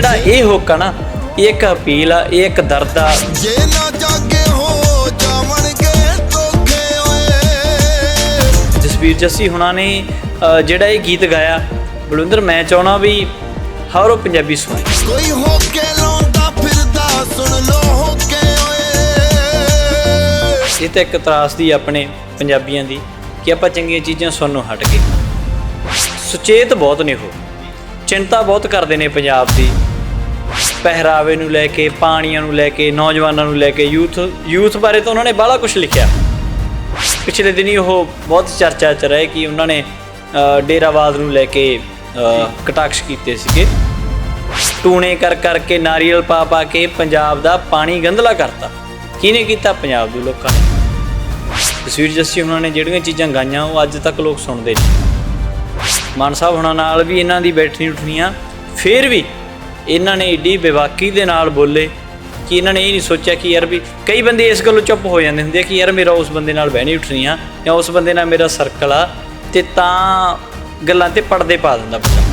ਜਿਹੜਾ ਇਹ ਹੁੱਕ ਆ ਨਾ ਇਹ ਇੱਕ ਅਪੀਲ ਆ ਇਹ ਇੱਕ ਦਰਦ ਆ। ਜੇ ਨਾ ਜਾਗੇ ਹੋ ਜਾਵਣਗੇ ਧੋਖੇ ਓਏ ਜਸਵੀਰ ਜੱਸੀ ਹੁਣਾਂ ਨੇ ਜਿਹੜਾ ਇਹ ਗੀਤ ਗਾਇਆ ਬਲਵਿੰਦਰ ਮੈਂ ਚਾਹਣਾ ਵੀ ਹਰ ਉਹ ਪੰਜਾਬੀ ਸੁਣੇ। ਕੋਈ ਹੋ ਕੇ ਲਾਉਂਦਾ ਫਿਰਦਾ ਸੁਣ ਲੋ ਹੋ ਕੇ ਓਏ ਇਹ ਤਾਂ ਇੱਕ ਤਰਾਸਦੀ ਆਪਣੇ ਪੰਜਾਬੀਆਂ ਦੀ ਕਿ ਆਪਾਂ ਚੰਗੀਆਂ ਚੀਜ਼ਾਂ ਸੁਣਨੋਂ ਹਟ ਗਏ। ਸੁਚੇਤ ਬਹੁਤ ਨੇ ਉਹ। ਚਿੰਤਾ ਬਹੁਤ ਕਰਦੇ ਨੇ ਪੰਜਾਬ ਦੀ। ਪਹਿਰਾਵੇ ਨੂੰ ਲੈ ਕੇ ਪਾਣੀਆਂ ਨੂੰ ਲੈ ਕੇ ਨੌਜਵਾਨਾਂ ਨੂੰ ਲੈ ਕੇ ਯੂਥ ਯੂਥ ਬਾਰੇ ਤਾਂ ਉਹਨਾਂ ਨੇ ਬਾਹਲਾ ਕੁਝ ਲਿਖਿਆ। ਪਿਛਲੇ ਦਿਨੀ ਉਹ ਬਹੁਤ ਚਰਚਾ ਚ ਰਹੇ ਕਿ ਉਹਨਾਂ ਨੇ ਡੇਰਾਵਾਦ ਨੂੰ ਲੈ ਕੇ ਕਟਾਕਸ਼ ਕੀਤੇ ਸੀਗੇ। ਟੂਣੇ ਕਰ ਕਰਕੇ ਨਾਰੀਅਲ ਪਾ ਪਾ ਕੇ ਪੰਜਾਬ ਦਾ ਪਾਣੀ ਗੰਧਲਾ ਕਰਤਾ। ਕਿਹਨੇ ਕੀਤਾ? ਪੰਜਾਬ ਦੇ ਲੋਕਾਂ ਨੇ। ਤਸਵੀਰ ਜੱਸੀ ਉਹਨਾਂ ਨੇ ਜਿਹੜੀਆਂ ਚੀਜ਼ਾਂ ਗਾਈਆਂ ਉਹ ਅੱਜ ਤੱਕ ਲੋਕ ਸੁਣਦੇ ਨੇ ਮਾਨ ਸਾਹਿਬ ਹੁਣਾਂ ਨਾਲ ਵੀ ਇਹਨਾਂ ਦੀ ਬੈਠਣੀ ਉੱਠਣੀਆਂ ਫਿਰ ਵੀ ਇਹਨਾਂ ਨੇ ਏਡੀ ਬੇਵਾਕੀ ਦੇ ਨਾਲ ਬੋਲੇ ਕਿ ਇਹਨਾਂ ਨੇ ਇਹ ਨਹੀਂ ਸੋਚਿਆ ਕਿ ਯਾਰ ਵੀ ਕਈ ਬੰਦੇ ਇਸ ਗੱਲੋਂ ਚੁੱਪ ਹੋ ਜਾਂਦੇ ਹੁੰਦੇ ਕਿ ਯਾਰ ਮੇਰਾ ਉਸ ਬੰਦੇ ਨਾਲ ਬਹਿਣੀ ਉੱਠਣੀ ਆ ਜਾਂ ਉਸ ਬੰਦੇ ਨਾਲ ਮੇਰਾ ਸਰਕਲ ਆ ਤੇ ਤਾਂ ਗੱਲਾਂ ਤੇ ਪਰਦੇ ਪਾ ਦਿੰਦਾ ਬੰਦਾ।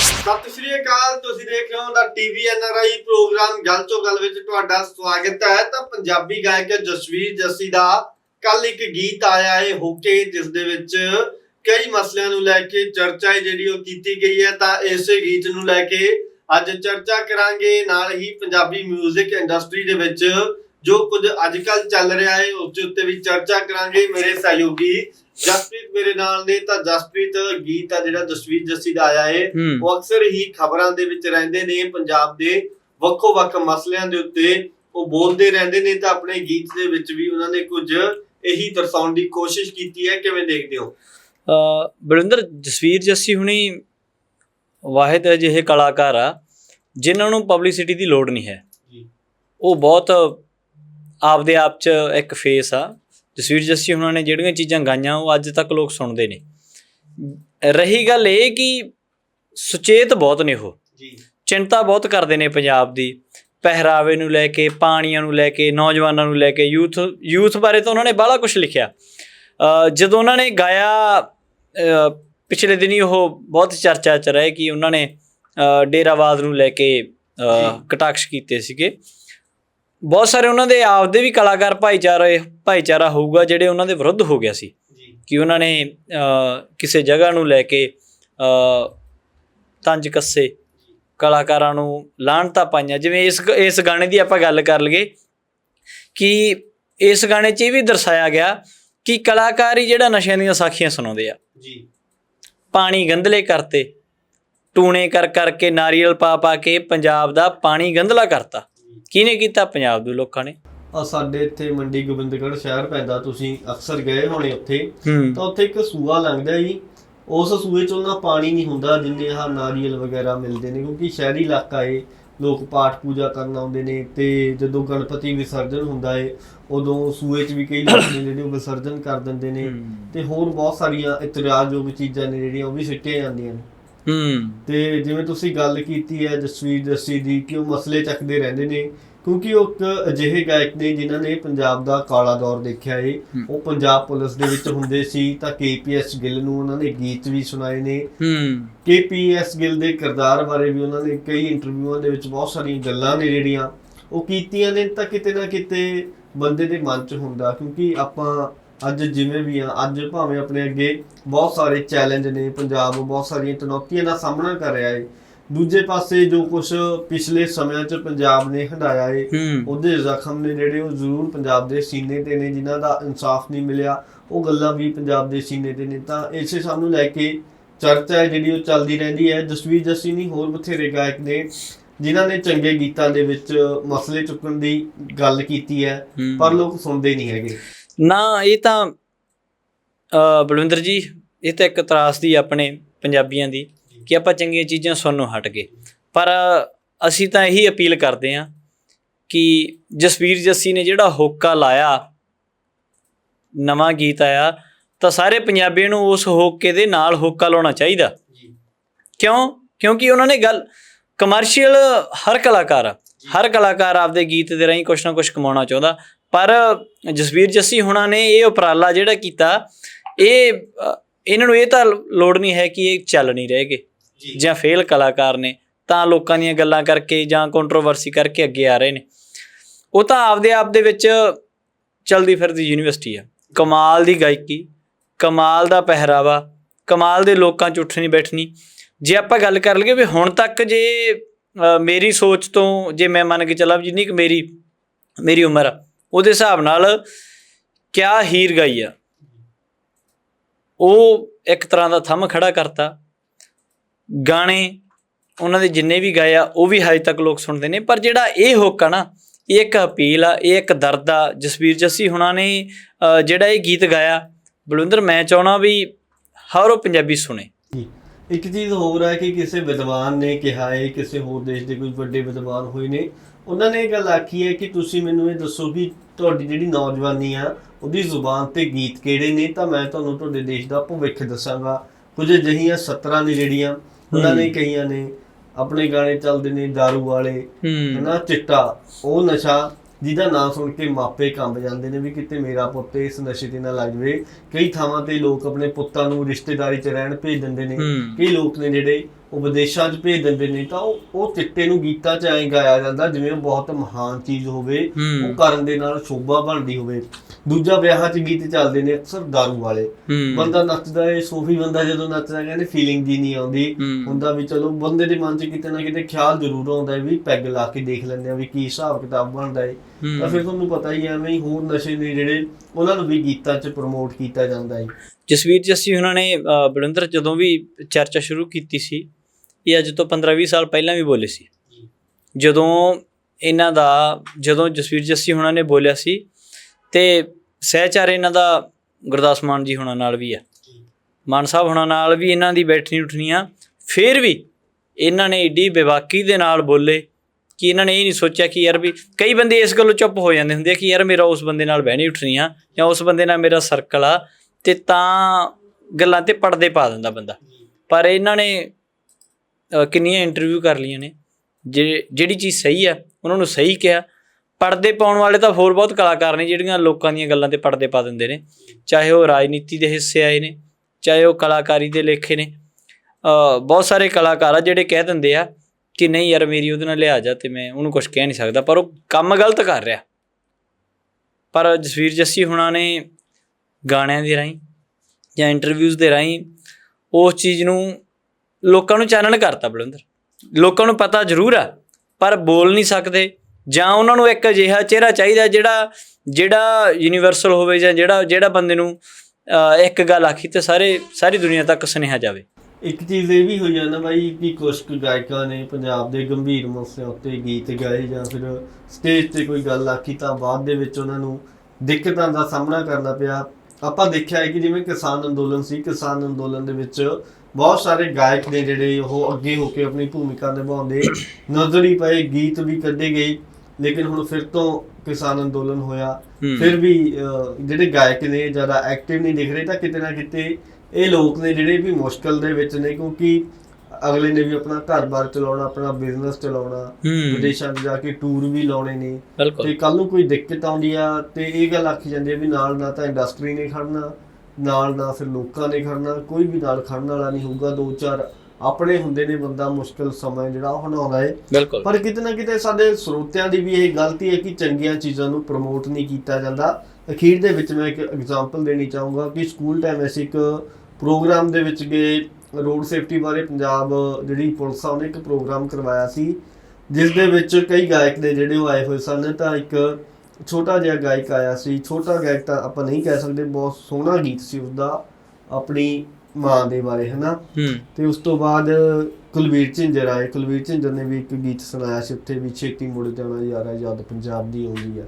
ਸਤਿ ਸ਼੍ਰੀ ਅਕਾਲ, ਤੁਸੀਂ ਦੇਖ ਰਹੇ ਹੋ ਦਾ ਟੀਵੀ ਐਨਆਰਆਈ ਪ੍ਰੋਗਰਾਮ ਗੱਲ ਤੋਂ ਗੱਲ ਵਿੱਚ ਤੁਹਾਡਾ ਸਵਾਗਤ ਹੈ। ਤਾਂ ਪੰਜਾਬੀ ਗਾਇਕ ਜਸਵੀਰ ਜੱਸੀ ਦਾ ਕੱਲ ਇੱਕ ਗੀਤ ਆਇਆ ਹੈ, ਹੋਕੇ, ਜਿਸ ਦੇ ਵਿੱਚ ਕਈ ਮਸਲਿਆਂ ਨੂੰ ਲੈ ਕੇ ਚਰਚਾ ਹੈ ਜਿਹੜੀ ਉਹ ਕੀਤੀ ਗਈ ਹੈ। ਤਾਂ ਇਸੇ ਗੀਤ ਨੂੰ ਲੈ ਕੇ ਅੱਜ ਚਰਚਾ ਕਰਾਂਗੇ ਨਾਲ ਹੀ ਪੰਜਾਬੀ 뮤직 ਇੰਡਸਟਰੀ ਦੇ ਵਿੱਚ ਜੋ ਕੁਝ ਅੱਜ ਕੱਲ ਚੱਲ ਰਿਹਾ ਹੈ ਉਸ ਦੇ ਉੱਤੇ ਵੀ ਚਰਚਾ ਕਰਾਂਗੇ ਮੇਰੇ ਸਹਿਯੋਗੀ ਜਸਪ੍ਰੀਤ ਮੇਰੇ ਨਾਲ ਨੇ। ਤਾਂ ਜਸਪ੍ਰੀਤ ਗੀਤ ਆ ਜਿਹੜਾ ਜਸਵੀਰ ਜੱਸੀ ਦਾ ਆਇਆ ਹੈ ਉਹ ਅਕਸਰ ਹੀ ਖਬਰਾਂ ਦੇ ਵਿੱਚ ਰਹਿੰਦੇ ਨੇ ਪੰਜਾਬ ਦੇ ਵੱਖੋ-ਵੱਖ ਮਸਲਿਆਂ ਦੇ ਉੱਤੇ ਉਹ ਬੋਲਦੇ ਰਹਿੰਦੇ ਨੇ। ਤਾਂ ਆਪਣੇ ਗੀਤ ਦੇ ਵਿੱਚ ਵੀ ਉਹਨਾਂ ਨੇ ਕੁਝ ਇਹੀ ਦਰਸਾਉਣ ਦੀ ਕੋਸ਼ਿਸ਼ ਕੀਤੀ ਹੈ। ਕਿਵੇਂ ਦੇਖਦੇ ਹੋ? ਅ ਬਲਿੰਦਰ ਜਸਵੀਰ ਜੱਸੀ ਹੁਣੀ ਵਾਹਿਦ ਅਜਿਹੇ ਕਲਾਕਾਰ ਆ ਜਿਨ੍ਹਾਂ ਨੂੰ ਪਬਲਿਸਿਟੀ ਦੀ ਲੋੜ ਨਹੀਂ ਹੈ। ਜੀ। ਉਹ ਬਹੁਤ ਆਪਦੇ ਆਪ ਚ ਇੱਕ ਫੇਸ ਆ। ਜਸਵੀਰ ਜੱਸੀ ਹੁਣਾਂ ਨੇ ਜਿਹੜੀਆਂ ਚੀਜ਼ਾਂ ਗਾਈਆਂ ਉਹ ਅੱਜ ਤੱਕ ਲੋਕ ਸੁਣਦੇ ਨੇ। ਰਹੀ ਗੱਲ ਇਹ ਕਿ ਸੁਚੇਤ ਬਹੁਤ ਨੇ ਉਹ। ਜੀ। ਚਿੰਤਾ ਬਹੁਤ ਕਰਦੇ ਨੇ ਪੰਜਾਬ ਦੀ। ਪਹਿਰਾਵੇ ਨੂੰ ਲੈ ਕੇ ਪਾਣੀਆਂ ਨੂੰ ਲੈ ਕੇ ਨੌਜਵਾਨਾਂ ਨੂੰ ਲੈ ਕੇ ਯੂਥ ਯੂਥ ਬਾਰੇ ਤਾਂ ਉਹਨਾਂ ਨੇ ਬਾਹਲਾ ਕੁਝ ਲਿਖਿਆ। ਜਦੋਂ ਉਹਨਾਂ ਨੇ ਗਾਇਆ ਪਿਛਲੇ ਦਿਨੀ ਉਹ ਬਹੁਤ ਚਰਚਾ ਚ ਰਹੇ ਕਿ ਉਹਨਾਂ ਨੇ ਡੇਰਾਵਾਦ ਨੂੰ ਲੈ ਕੇ ਕਟਾਕਸ਼ ਕੀਤੇ ਸੀਗੇ। ਬਹੁਤ ਸਾਰੇ ਉਹਨਾਂ ਦੇ ਆਪਦੇ ਵੀ ਕਲਾਕਾਰ ਭਾਈਚਾਰੇ ਭਾਈਚਾਰਾ ਹੋਊਗਾ ਜਿਹੜੇ ਉਹਨਾਂ ਦੇ ਵਿਰੁੱਧ ਹੋ ਗਿਆ ਸੀ। ਕਿ ਉਹਨਾਂ ਨੇ ਕਿਸੇ ਜਗ੍ਹਾ ਨੂੰ ਲੈ ਕੇ ਤੰਜ ਕੱਸੇ ਕਲਾਕਾਰਾਂ ਨੂੰ ਲਾਹਣਤਾਂ ਪਾਈਆਂ। ਜਿਵੇਂ ਇਸ ਇਸ ਗਾਣੇ ਦੀ ਆਪਾਂ ਗੱਲ ਕਰ ਲਈਏ ਕਿ ਇਸ ਗਾਣੇ 'ਚ ਇਹ ਵੀ ਦਰਸਾਇਆ ਗਿਆ ਕਿ ਕਲਾਕਾਰ ਹੀ ਜਿਹੜਾ ਨਸ਼ਿਆਂ ਦੀਆਂ ਸਾਖੀਆਂ ਸੁਣਾਉਂਦੇ ਆ। ਜੀ। ਪਾਣੀ ਗੰਧਲੇ ਕਰਤੇ। ਟੂਣੇ ਕਰ ਕਰਕੇ ਨਾਰੀਅਲ ਪਾ ਪਾ ਕੇ ਪੰਜਾਬ ਦਾ ਪਾਣੀ ਗੰਧਲਾ ਕਰਤਾ। ਕਿਹਨੇ ਕੀਤਾ? ਪੰਜਾਬ ਦੇ ਲੋਕਾਂ ਨੇ। ਆ ਸਾਡੇ ਇੱਥੇ ਮੰਡੀ ਗੋਬਿੰਦਗੜ੍ਹ ਸ਼ਹਿਰ ਪੈਂਦਾ। ਤੁਸੀਂ ਅਕਸਰ ਗਏ ਹੋਣੇ ਉੱਥੇ। ਤਾਂ ਉੱਥੇ ਇੱਕ ਸੂਆ ਲੰਘਦਾ ਜੀ। ਉਸ ਸੂਏ 'ਚ ਉਹਨਾਂ ਪਾਣੀ ਨਹੀਂ ਹੁੰਦਾ ਜਿੰਨੇ ਆਹ ਨਾਰੀਅਲ ਵਗੈਰਾ ਮਿਲਦੇ ਨੇ ਕਿਉਂਕਿ ਸ਼ਹਿਰੀ ਇਲਾਕਾ ਏ। ਲੋਕ ਪਾਠ ਪੂਜਾ ਕਰਨ ਆਉਂਦੇ ਨੇ ਤੇ ਜਦੋਂ ਗਣਪਤੀ ਵਿਸਰਜਨ ਹੁੰਦਾ ਏ ਉਦੋਂ ਸੂਏ 'ਚ ਵੀ ਕਈ ਲੋਕ ਨੇ ਜਿਹੜੇ ਉਹ ਵਿਸਰਜਨ ਕਰ ਦਿੰਦੇ ਨੇ ਤੇ ਹੋਰ ਬਹੁਤ ਸਾਰੀਆਂ ਇਤਰਾਜ਼ਯੋਗ ਚੀਜ਼ਾਂ ਨੇ ਜਿਹੜੀਆਂ ਉਹ ਵੀ ਸਿੱਟੀਆਂ ਜਾਂਦੀਆਂ ਨੇ। ਹੂੰ। ਤੇ ਜਿਵੇਂ ਤੁਸੀਂ ਗੱਲ ਕੀਤੀ ਹੈ ਜਸਵੀਰ ਜੱਸੀ ਦੀ ਕਿ ਉਹ ਮਸਲੇ ਚੱਕਦੇ ਰਹਿੰਦੇ ਨੇ ਕਿਉਂਕਿ ਉਹ ਇੱਕ ਅਜਿਹੇ ਗਾਇਕ ਨੇ ਜਿਨ੍ਹਾਂ ਨੇ ਪੰਜਾਬ ਦਾ ਕਾਲਾ ਦੌਰ ਦੇਖਿਆ ਏ। ਉਹ ਪੰਜਾਬ ਪੁਲਿਸ ਦੇ ਵਿੱਚ ਹੁੰਦੇ ਸੀ ਤਾਂ ਕੇਪੀਐਸ ਗਿੱਲ ਨੂੰ ਉਹਨਾਂ ਨੇ ਗੀਤ ਵੀ ਸੁਣਾਏ ਨੇ। ਹੂੰ। ਕੇਪੀਐਸ ਗਿੱਲ ਦੇ ਕਿਰਦਾਰ ਬਾਰੇ ਵੀ ਉਹਨਾਂ ਨੇ ਕਈ ਇੰਟਰਵਿਊਆਂ ਦੇ ਵਿੱਚ ਬਹੁਤ ਸਾਰੀਆਂ ਗੱਲਾਂ ਨੇ ਜਿਹੜੀਆਂ ਉਹ ਕੀਤੀਆਂ ਨੇ ਤਾਂ ਕਿਤੇ ਨਾ ਕਿਤੇ ਬੰਦੇ ਦੇ ਮਨ 'ਚ ਹੁੰਦਾ ਕਿਉਂਕਿ ਆਪਾਂ ਅੱਜ ਜਿਵੇਂ ਵੀ ਆ ਅੱਜ ਭਾਵੇਂ ਆਪਣੇ ਅੱਗੇ ਬਹੁਤ ਸਾਰੇ ਚੈਲੰਜ ਨੇ ਪੰਜਾਬ ਬਹੁਤ ਸਾਰੀਆਂ ਚੁਣੌਤੀਆਂ ਦਾ ਸਾਹਮਣਾ ਕਰ ਰਿਹਾ ਹੈ ਦੂਜੇ ਪਾਸੇ ਜੋ ਕੁਝ ਪਿਛਲੇ ਸਮਿਆਂ 'ਚ ਪੰਜਾਬ ਨੇ ਹੰਡਾਇਆ ਹੂੰ। ਉਹਦੇ ਜ਼ਖਮ ਨੇ ਜਿਹੜੇ ਉਹ ਜ਼ਰੂਰ ਪੰਜਾਬ ਦੇ ਸੀਨੇ ਤੇ ਨੇ ਜਿਨ੍ਹਾਂ ਦਾ ਇਨਸਾਫ ਨਹੀਂ ਮਿਲਿਆ ਉਹ ਗੱਲਾਂ ਵੀ ਪੰਜਾਬ ਦੇ ਸੀਨੇ ਤੇ ਨੇ। ਤਾਂ ਇਸੇ ਸਾਨੂੰ ਲੈ ਕੇ ਚਰਚਾ ਹੈ ਜਿਹੜੀ ਉਹ ਚੱਲਦੀ ਰਹਿੰਦੀ ਹੈ। ਜਸਵੀਰ ਜੱਸੀ ਨਹੀਂ ਹੋਰ ਬਥੇਰੇ ਗਾਇਕ ਨੇ ਜਿਨ੍ਹਾਂ ਨੇ ਚੰਗੇ ਗੀਤਾਂ ਦੇ ਵਿੱਚ ਮਸਲੇ ਚੁੱਕਣ ਦੀ ਗੱਲ ਕੀਤੀ ਹੈ। ਪਰ ਲੋਕ ਸੁਣਦੇ ਨਹੀਂ ਹੈਗੇ। ਨਾ ਇਹ ਤਾਂ ਬਲਵਿੰਦਰ ਜੀ ਇਹ ਤਾਂ ਇੱਕ ਤਰਾਸਦੀ ਆਪਣੇ ਪੰਜਾਬੀਆਂ ਦੀ। ਕਿ ਆਪਾਂ ਚੰਗੀਆਂ ਚੀਜ਼ਾਂ ਸੁਣਨੋਂ ਹਟ ਗਏ। ਪਰ ਅਸੀਂ ਤਾਂ ਇਹੀ ਅਪੀਲ ਕਰਦੇ ਹਾਂ ਕਿ ਜਸਵੀਰ ਜੱਸੀ ਨੇ ਜਿਹੜਾ ਹੋਕਾ ਲਾਇਆ ਨਵਾਂ ਗੀਤ ਆਇਆ ਤਾਂ ਸਾਰੇ ਪੰਜਾਬੀਆਂ ਨੂੰ ਉਸ ਹੋਕੇ ਦੇ ਨਾਲ ਹੋਕਾ ਲਾਉਣਾ ਚਾਹੀਦਾ। ਜੀ। ਕਿਉਂ? ਕਿਉਂਕਿ ਉਹਨਾਂ ਨੇ ਗੱਲ ਕਮਰਸ਼ੀਅਲ ਹਰ ਕਲਾਕਾਰ ਹਰ ਕਲਾਕਾਰ ਆਪਦੇ ਗੀਤ ਦੇ ਰਾਹੀਂ ਕੁਛ ਨਾ ਕੁਛ ਕਮਾਉਣਾ ਚਾਹੁੰਦਾ। ਪਰ ਜਸਵੀਰ ਜੱਸੀ ਹੁਣਾਂ ਨੇ ਇਹ ਉਪਰਾਲਾ ਜਿਹੜਾ ਕੀਤਾ ਇਹ ਇਹਨਾਂ ਨੂੰ ਇਹ ਤਾਂ ਲੋੜ ਨਹੀਂ ਹੈ ਕਿ ਇਹ ਚੱਲ ਨਹੀਂ ਰਹੇਗੇ ਜਾਂ। ਫੇਲ ਕਲਾਕਾਰ ਨੇ, ਤਾਂ ਲੋਕਾਂ ਦੀਆਂ ਗੱਲਾਂ ਕਰਕੇ ਜਾਂ ਕੰਟਰੋਵਰਸੀ ਕਰਕੇ ਅੱਗੇ ਆ ਰਹੇ ਨੇ। ਉਹ ਤਾਂ ਆਪਦੇ ਆਪ ਦੇ ਵਿੱਚ ਚਲਦੀ ਫਿਰਦੀ ਯੂਨੀਵਰਸਿਟੀ ਆ। ਕਮਾਲ ਦੀ ਗਾਇਕੀ, ਕਮਾਲ ਦਾ ਪਹਿਰਾਵਾ, ਕਮਾਲ ਦੇ ਲੋਕਾਂ 'ਚ ਉੱਠਣੀ ਬੈਠਣੀ। ਜੇ ਆਪਾਂ ਗੱਲ ਕਰ ਲਈਏ ਵੀ ਹੁਣ ਤੱਕ ਜੇ ਮੇਰੀ ਸੋਚ ਤੋਂ ਜੇ ਮੈਂ ਮੰਨ ਕੇ ਚੱਲਾਂ ਵੀ ਜਿੰਨੀ ਕੁ ਮੇਰੀ ਮੇਰੀ ਉਮਰ ਆ, ਉਹਦੇ ਹਿਸਾਬ ਨਾਲ ਕਿਆ ਹੀਰ ਗਾਈ ਆ। ਉਹ ਇੱਕ ਤਰ੍ਹਾਂ ਦਾ ਥੰਮ ਖੜਾ ਕਰਤਾ। ਗਾਣੇ, ਉਹਨਾਂ ਦੇ ਜਿੰਨੇ ਵੀ ਗਾਏ ਆ, ਉਹ ਵੀ ਹਜੇ ਤੱਕ ਲੋਕ ਸੁਣਦੇ ਨੇ। ਪਰ ਜਿਹੜਾ ਇਹ ਹੁੱਕ ਆ ਨਾ, ਇਹ ਇੱਕ ਅਪੀਲ ਆ, ਇਹ ਇੱਕ ਦਰਦ ਆ। ਜਸਵੀਰ ਜੱਸੀ ਹੁਣਾਂ ਨੇ ਜਿਹੜਾ ਇਹ ਗੀਤ ਗਾਇਆ, ਬਲਵਿੰਦਰ, ਮੈਂ ਚਾਹਣਾ ਵੀ ਹਰ ਉਹ ਪੰਜਾਬੀ ਸੁਣੇ। ਇੱਕ ਚੀਜ਼ ਹੋਰ ਹੈ ਕਿ ਕਿਸੇ ਵਿਦਵਾਨ ਨੇ ਕਿਹਾ ਹੈ ਕਿਸੇ ਹੋਰ ਦੇਸ਼ ਦੇ ਕੋਈ ਵੱਡੇ ਵਿਦਵਾਨ ਹੋਏ ਨੇ, ਉਹਨਾਂ ਨੇ ਇਹ ਗੱਲ ਆਖੀ ਹੈ ਕਿ ਤੁਸੀਂ ਮੈਨੂੰ ਇਹ ਦੱਸੋ ਕਿ ਤੁਹਾਡੀ ਜਿਹੜੀ ਨੌਜਵਾਨੀ ਆ, ਉਹਦੀ ਜ਼ੁਬਾਨ ਤੇ ਗੀਤ ਕਿਹੜੇ ਨੇ? ਤਾਂ ਮੈਂ ਤੁਹਾਨੂੰ ਤੁਹਾਡੇ ਦੇਸ਼ ਦਾ ਭਵਿੱਖ ਦੱਸਾਂਗਾ। ਕੁਝ ਅਜਿਹੀਆਂ ਸਤਰਾਂ ਨੇ ਜਿਹੜੀਆਂ ਉਹਨਾਂ ਨੇ ਕਹੀਆਂ ਨੇ ਆਪਣੇ ਗਾਣੇ ਚੱਲਦੇ ਨੇ दारू ਵਾਲੇ ਹਨਾ ਚਿੱਟਾ ਉਹ ਨਸ਼ਾ ਜਿਹਦਾ ਨਾਮ ਸੁਣ ਕੇ ਮਾਪੇ ਕੰਬ ਜਾਂਦੇ ਨੇ ਵੀ ਕਿਤੇ ਮੇਰਾ ਪੁੱਤ ਇਸ ਨਸ਼ੇ ਤੇ ਨਾ ਲੱਗ ਜਾਵੇ। ਕਈ ਥਾਵਾਂ ਤੇ ਲੋਕ ਆਪਣੇ ਪੁੱਤਾਂ ਨੂੰ ਰਿਸ਼ਤੇਦਾਰੀ 'ਚ ਰਹਿਣ ਭੇਜ ਦਿੰਦੇ ਨੇ। ਕਈ ਲੋਕ ਨੇ ਜਿਹੜੇ ਉਹ ਵਿਦੇਸ਼ਾਂ 'ਚ ਭੇਜ ਦਿੰਦੇ ਨੇ ਤਾਂ ਉਹ ਉਹ ਚਿੱਟੇ ਨੂੰ ਗੀਤਾਂ 'ਚ ਐਂ ਗਾਇਆ ਜਾਂਦਾ ਜਿਵੇਂ ਉਹ ਬਹੁਤ ਮਹਾਨ ਚੀਜ਼ ਹੋਵੇ। ਉਹ ਕਰਨ ਦੇ ਨਾਲ ਸ਼ੋਭਾ ਬਣਦੀ ਹੋਵੇ ਦੂਜਾ ਵਿਆਹਾਂ 'ਚ ਗੀਤ ਚੱਲਦੇ ਨੇ ਅਕਸਰ दारू ਵਾਲੇ ਬੰਦਾ ਨੱਚਦਾ ਏ ਸੂਫੀ ਬੰਦਾ ਜਦੋਂ ਨੱਚਦਾ ਕਹਿੰਦੇ ਫੀਲਿੰਗ ਜੀ ਨਹੀਂ ਆਉਂਦੀ। ਹੁੰਦਾ ਵੀ ਚਲੋ ਬੰਦੇ ਦੇ ਮਨ 'ਚ ਕਿਤੇ ਨਾ ਕਿਤੇ ਖਿਆਲ ਜ਼ਰੂਰ ਆਉਂਦਾ ਵੀ ਪੈਗ ਲਾ ਕੇ ਦੇਖ ਲੈਂਦੇ ਆ ਵੀ ਕੀ ਹਿਸਾਬ ਕਿਤਾਬ ਬਣਦਾ ਹੂੰ। ਤਾਂ ਫਿਰ ਤੁਹਾਨੂੰ ਪਤਾ ਹੀ ਐਵੇਂ ਹੀ ਹੋਰ ਨਸ਼ੇ ਨੇ ਜਿਹੜੇ ਉਹਨਾਂ ਨੂੰ ਵੀ ਗੀਤਾਂ 'ਚ ਪ੍ਰਮੋਟ ਕੀਤਾ ਜਾਂਦਾ ਹੈ ਜਸਵੀਰ ਜੱਸੀ ਉਹਨਾਂ ਨੇ ਅ, ਬਲਵਿੰਦਰ ਜਦੋਂ ਵੀ ਚਰਚਾ ਸ਼ੁਰੂ ਕੀਤੀ ਸੀ ਇਹ ਅੱਜ ਤੋਂ 15-20 ਸਾਲ ਪਹਿਲਾਂ ਵੀ ਬੋਲੇ ਸੀ। ਜਦੋਂ ਇਹਨਾਂ ਦਾ ਜਦੋਂ ਜਸਵੀਰ ਜੱਸੀ ਉਹਨਾਂ ਨੇ ਬੋਲਿਆ ਸੀ ਤੇ ਸਹਿਚਾਰ ਇਹਨਾਂ ਦਾ ਗੁਰਦਾਸ ਮਾਨ ਜੀ ਹੁਣਾਂ ਨਾਲ ਵੀ ਆ। ਮਾਨ ਸਾਹਿਬ ਹੁਣਾਂ ਨਾਲ ਵੀ ਇਹਨਾਂ ਦੀ ਬੈਠਣੀ ਉੱਠਣੀਆਂ ਫਿਰ ਵੀ ਇਹਨਾਂ ਨੇ ਏਡੀ ਬੇਵਾਕੀ ਦੇ ਨਾਲ ਬੋਲੇ। ਕਿ ਇਹਨਾਂ ਨੇ ਇਹ ਨਹੀਂ ਸੋਚਿਆ ਕਿ ਯਾਰ ਵੀ ਕਈ ਬੰਦੇ ਇਸ ਗੱਲੋਂ ਚੁੱਪ ਹੋ ਜਾਂਦੇ ਹੁੰਦੇ ਆ ਕਿ ਯਾਰ ਮੇਰਾ ਉਸ ਬੰਦੇ ਨਾਲ ਬਹਿਣੀ ਉੱਠਣੀ ਆ ਜਾਂ ਉਸ ਬੰਦੇ ਨਾਲ ਮੇਰਾ ਸਰਕਲ ਆ ਤੇ ਤਾਂ ਗੱਲਾਂ ਤੇ ਪੜਦੇ ਪਾ ਦਿੰਦਾ ਬੰਦਾ। ਪਰ ਇਹਨਾਂ ਨੇ ਕਿੰਨੀਆਂ ਇੰਟਰਵਿਊ ਕਰ ਲਈਆਂ ਨੇ, ਜੇ, ਜਿਹੜੀ ਚੀਜ਼ ਸਹੀ ਆ, ਉਹਨਾਂ ਨੂੰ ਸਹੀ ਕਿਹਾ। ਪੜਦੇ ਪਾਉਣ ਵਾਲੇ ਤਾਂ ਹੋਰ ਬਹੁਤ ਕਲਾਕਾਰ ਨੇ ਜਿਹੜੀਆਂ ਲੋਕਾਂ ਦੀਆਂ ਗੱਲਾਂ ਤੇ ਪੜਦੇ ਪਾ ਦਿੰਦੇ ਨੇ। ਚਾਹੇ ਉਹ ਰਾਜਨੀਤੀ ਦੇ ਹਿੱਸੇ ਆਏ ਨੇ, ਚਾਹੇ ਉਹ ਕਲਾਕਾਰੀ ਦੇ ਲੇਖੇ ਨੇ। ਬਹੁਤ ਸਾਰੇ ਕਲਾਕਾਰ ਆ ਜਿਹੜੇ ਕਹਿ ਦਿੰਦੇ ਆ ਕਿ ਨਹੀਂ ਯਾਰ ਮੇਰੀ ਉਹਦੇ ਨਾਲ ਲਿਆ ਜਾ ਤੇ ਮੈਂ ਉਹਨੂੰ ਕੁਝ ਕਹਿ ਨਹੀਂ ਸਕਦਾ, ਪਰ ਉਹ ਕੰਮ ਗਲਤ ਕਰ ਰਿਹਾ। ਪਰ ਜਸਵੀਰ ਜੱਸੀ ਹੁਣਾਂ ਨੇ ਗਾਣਿਆਂ ਦੇ ਰਾਹੀਂ ਜਾਂ ਇੰਟਰਵਿਊਜ਼ ਦੇ ਰਾਹੀਂ ਉਸ ਚੀਜ਼ ਨੂੰ ਲੋਕਾਂ ਨੂੰ ਚਾਨਣ ਕਰਤਾ ਬਲਵਿੰਦਰ। ਲੋਕਾਂ ਨੂੰ ਪਤਾ ਜ਼ਰੂਰ ਆ, ਪਰ ਬੋਲ ਨਹੀਂ ਸਕਦੇ। ਜਾਂ ਉਹਨਾਂ ਨੂੰ ਇੱਕ ਅਜਿਹਾ ਚਿਹਰਾ ਚਾਹੀਦਾ ਜਿਹੜਾ ਜਿਹੜਾ ਯੂਨੀਵਰਸਲ ਹੋਵੇ ਜਾਂ ਜਿਹੜਾ ਜਿਹੜਾ ਬੰਦੇ ਨੂੰ ਇੱਕ ਗੱਲ ਆਖੀ ਤੇ ਸਾਰੇ, ਸਾਰੀ ਦੁਨੀਆ ਤੱਕ ਸੁਨੇਹਾ ਜਾਵੇ। ਇੱਕ ਚੀਜ਼ ਇਹ ਵੀ ਹੋਈ ਆ ਨਾ ਬਾਈ ਕਿ ਕੁਝ ਕੁ ਗਾਇਕਾਂ ਨੇ ਪੰਜਾਬ ਦੇ ਗੰਭੀਰ ਮਸਲਿਆਂ ਉੱਤੇ ਗੀਤ ਗਾਏ ਜਾਂ ਫਿਰ ਸਟੇਜ ਤੇ ਕੋਈ ਗੱਲ ਆਖੀ ਤਾਂ ਬਾਅਦ ਦੇ ਵਿੱਚ ਉਹਨਾਂ ਨੂੰ ਦਿੱਕਤਾਂ ਦਾ ਸਾਹਮਣਾ ਕਰਨਾ ਪਿਆ। ਆਪਾਂ ਦੇਖਿਆ ਹੈ ਕਿ ਜਿਵੇਂ ਕਿਸਾਨ ਅੰਦੋਲਨ ਸੀ ਕਿਸਾਨ ਅੰਦੋਲਨ ਦੇ ਵਿੱਚ ਬਹੁਤ ਸਾਰੇ ਗਾਇਕ ਨੇ ਜਿਹੜੇ ਉਹ ਅੱਗੇ ਹੋ ਕੇ ਆਪਣੀ ਭੂਮਿਕਾ ਨਿਭਾਉਂਦੇ ਨਜ਼ਰ ਹੀ ਪਏ ਗੀਤ ਵੀ ਕੱਢੇ ਗਏ। ਲੇਕਿਨ ਹੁਣ ਫਿਰ ਤੋਂ ਕਿਸਾਨ ਅੰਦੋਲਨ ਹੋਇਆ। ਫਿਰ ਵੀ ਜਿਹੜੇ ਗਾਇਕ ਨੇ ਜ਼ਿਆਦਾ ਐਕਟਿਵ ਨਹੀਂ ਦਿਖ ਰਹੇ ਤਾਂ ਕਿਤੇ ਨਾ ਕਿਤੇ ਇਹ ਲੋਕ ਨੇ ਜਿਹੜੇ ਵੀ ਮੁਸ਼ਕਲ ਦੇ ਵਿੱਚ ਨੇ ਕਿਉਂਕਿ ਅਗਲੇ ਨੇ ਵੀ ਆਪਣਾ ਘਰ-ਬਾਰ ਚਲਾਉਣਾ ਆਪਣਾ ਬਿਜ਼ਨਸ ਚਲਾਉਣਾ ਵਿਦੇਸ਼ਾਂ 'ਚ ਜਾ ਕੇ ਟੂਰ ਵੀ ਲਾਉਣੇ ਨੇ। ਤੇ ਕੱਲ ਨੂੰ ਕੋਈ ਦਿੱਕਤ ਆਉਂਦੀ ਆ ਤੇ ਇਹ ਗੱਲ ਆਖੀ ਜਾਂਦੀ ਆ ਵੀ ਨਾਲ ਨਾ ਤਾਂ ਇੰਡਸਟਰੀ ਨੇ ਖੜਨਾ ਨਾਲ ਨਾ ਫਿਰ ਲੋਕਾਂ ਨੇ ਖੜਨਾ ਕੋਈ ਵੀ ਨਾਲ ਖੜਨ ਵਾਲਾ ਨਹੀਂ ਹੋਊਗਾ। ਦੋ ਚਾਰ ਆਪਣੇ ਹੁੰਦੇ ਨੇ ਬੰਦਾ ਮੁਸ਼ਕਲ ਸਮਾਂ ਜਿਹੜਾ ਉਹ ਹੰਡਾਉਂਦਾ ਏ। ਪਰ ਕਿਤੇ ਨਾ ਕਿਤੇ ਸਾਡੇ ਸਰੋਤਿਆਂ ਦੀ ਵੀ ਇਹ ਗਲਤੀ ਹੈ ਕਿ ਚੰਗੀਆਂ ਚੀਜ਼ਾਂ ਨੂੰ ਪ੍ਰਮੋਟ ਨਹੀਂ ਕੀਤਾ ਜਾਂਦਾ। ਅਖੀਰ ਦੇ ਵਿੱਚ ਮੈਂ ਇੱਕ ਐਗਜ਼ਾਮਪਲ ਦੇਣੀ ਚਾਹੂੰਗਾ ਕਿ ਸਕੂਲ ਟਾਈਮ ਅਸੀਂ ਇੱਕ ਪ੍ਰੋਗਰਾਮ ਦੇ ਵਿੱਚ ਗਏ ਰੋਡ ਸੇਫਟੀ ਬਾਰੇ ਪੰਜਾਬ ਜਿਹੜੀ ਪੁਲਿਸ ਆ ਉਹਨੇ ਇੱਕ ਪ੍ਰੋਗਰਾਮ ਕਰਵਾਇਆ ਸੀ ਜਿਸ ਦੇ ਵਿੱਚ ਕਈ ਗਾਇਕ ਨੇ ਜਿਹੜੇ ਉਹ ਆਏ ਹੋਏ ਸਨ ਤਾਂ ਇੱਕ ਛੋਟਾ ਜਿਹਾ ਗਾਇਕ ਆਇਆ ਸੀ ਛੋਟਾ ਗਾਇਕ ਤਾਂ ਆਪਾਂ ਨਹੀਂ ਕਹਿ ਸਕਦੇ ਬਹੁਤ ਸੋਹਣਾ ਗੀਤ ਸੀ ਉਸਦਾ ਆਪਣੀ ਮਾਂ ਦੇ ਬਾਰੇ ਹਨਾ? ਤੇ ਉਸ ਤੋਂ ਬਾਅਦ ਕੁਲਵੀਰ ਝਿੰਜਰ ਆਏ ਕੁਲਵੀਰ ਝਿੰਜਰ ਨੇ ਵੀ ਇੱਕ ਗੀਤ ਸੁਣਾਇਆ ਸੀ ਉੱਥੇ ਵੀ ਛੇਤੀ ਮੁੜ ਜਾਣਾ ਯਾਰਾ ਯਾਦ ਪੰਜਾਬ ਦੀ ਆਉਂਦੀ ਆ।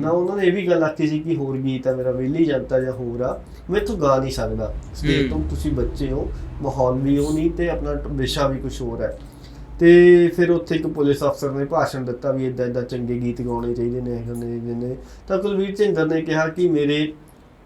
ਨਾ ਉਹਨਾਂ ਨੇ ਇਹ ਵੀ ਗੱਲ ਆਖੀ ਸੀ ਕਿ ਹੋਰ ਗੀਤ ਆ ਮੇਰਾ ਵੇਲੀ ਜਨਤਾ ਜਾਂ ਹੋਰ ਆ ਮੈਂ ਇੱਥੋਂ ਗਾ ਨਹੀਂ ਸਕਦਾ। ਸਟੇਜ। ਤੋਂ ਤੁਸੀਂ ਬੱਚੇ ਹੋ ਮਾਹੌਲ ਵੀ ਉਹ ਨਹੀਂ ਤੇ ਆਪਣਾ ਵਿਸ਼ਾ ਵੀ ਕੁਝ ਹੋਰ ਹੈ। ਤੇ ਫਿਰ ਉੱਥੇ ਇੱਕ ਪੁਲਿਸ ਅਫਸਰ ਨੇ ਭਾਸ਼ਣ ਦਿੱਤਾ ਵੀ ਇਦਾਂ ਇਦਾਂ ਚੰਗੇ ਗੀਤ ਗਾਉਣੇ ਚਾਹੀਦੇ ਨੇ ਇਹਨੇ ਜਿਹਨੇ ਤਾਂ ਕੁਲਵੀਰ ਝਿੰਦਰ ਨੇ ਕਿਹਾ ਕਿ ਮੇਰੇ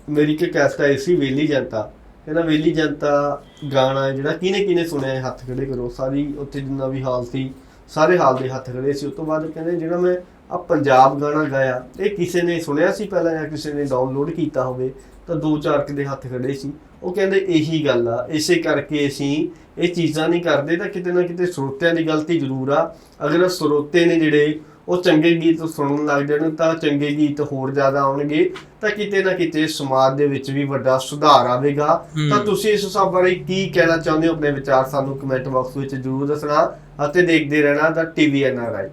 ਮੇਰੀ ਕਿ ਕੈਸਟ ਆਈ ਸੀ ਵੇਲੀ ਜਨਤਾ। ਕਹਿੰਦਾ ਵੇਲੀ ਜਨਤਾ ਗਾਣਾ ਜਿਹੜਾ ਕਿਹਨੇ ਕਿਹਨੇ ਸੁਣਿਆ ਹੈ ਹੱਥ ਖੜੇ ਕਰੋ। ਸਾਰੀ ਉੱਥੇ ਜਿੰਨਾ ਵੀ ਹਾਲ ਸੀ, ਸਾਰੇ ਹਾਲ ਦੇ ਹੱਥ ਖੜੇ ਸੀ। ਉਸ ਤੋਂ ਬਾਅਦ ਕਹਿੰਦੇ ਜਿਹੜਾ ਮੈਂ ਆ ਪੰਜਾਬ ਗਾਣਾ ਗਾਇਆ, ਇਹ ਕਿਸੇ ਨੇ ਸੁਣਿਆ ਸੀ ਪਹਿਲਾਂ ਜਾਂ ਕਿਸੇ ਨੇ ਡਾਊਨਲੋਡ ਕੀਤਾ ਹੋਵੇ, ਤਾਂ ਦੋ ਚਾਰ ਕੁ ਦੇ ਹੱਥ ਖੜੇ ਸੀ। ਉਹ ਕਹਿੰਦੇ ਇਹੀ ਗੱਲ ਆ, ਇਸੇ ਕਰਕੇ ਅਸੀਂ ਇਹ ਚੀਜ਼ਾਂ ਨਹੀਂ ਕਰਦੇ, ਤਾਂ ਕਿਤੇ ਨਾ ਕਿਤੇ ਸਰੋਤਿਆਂ ਦੀ ਗਲਤੀ ਜ਼ਰੂਰ ਆ। ਅਗਰ ਸਰੋਤੇ ਨੇ ਜਿਹੜੇ ਉਹ ਚੰਗੇ ਗੀਤ ਸੁਣਨ ਲੱਗ ਜਾਣ ਤਾਂ ਚੰਗੇ ਗੀਤ ਹੋਰ ਜ਼ਿਆਦਾ ਆਉਣਗੇ ਤਾਂ ਕਿਤੇ ਨਾ ਕਿਤੇ ਸਮਾਜ ਦੇ ਵਿੱਚ ਵੀ ਵੱਡਾ ਸੁਧਾਰ ਆਵੇਗਾ। ਤਾਂ। ਤੁਸੀਂ ਇਸ ਸਭ ਬਾਰੇ ਕੀ ਕਹਿਣਾ ਚਾਹੁੰਦੇ ਹੋ? ਆਪਣੇ ਵਿਚਾਰ ਸਾਨੂੰ ਕਮੈਂਟ ਬਾਕਸ ਵਿੱਚ ਜ਼ਰੂਰ ਦੱਸਣਾ ਅਤੇ ਦੇਖਦੇ ਰਹਿਣਾ ਦਾ ਟੀਵੀ ਐਨਆਰਆਈ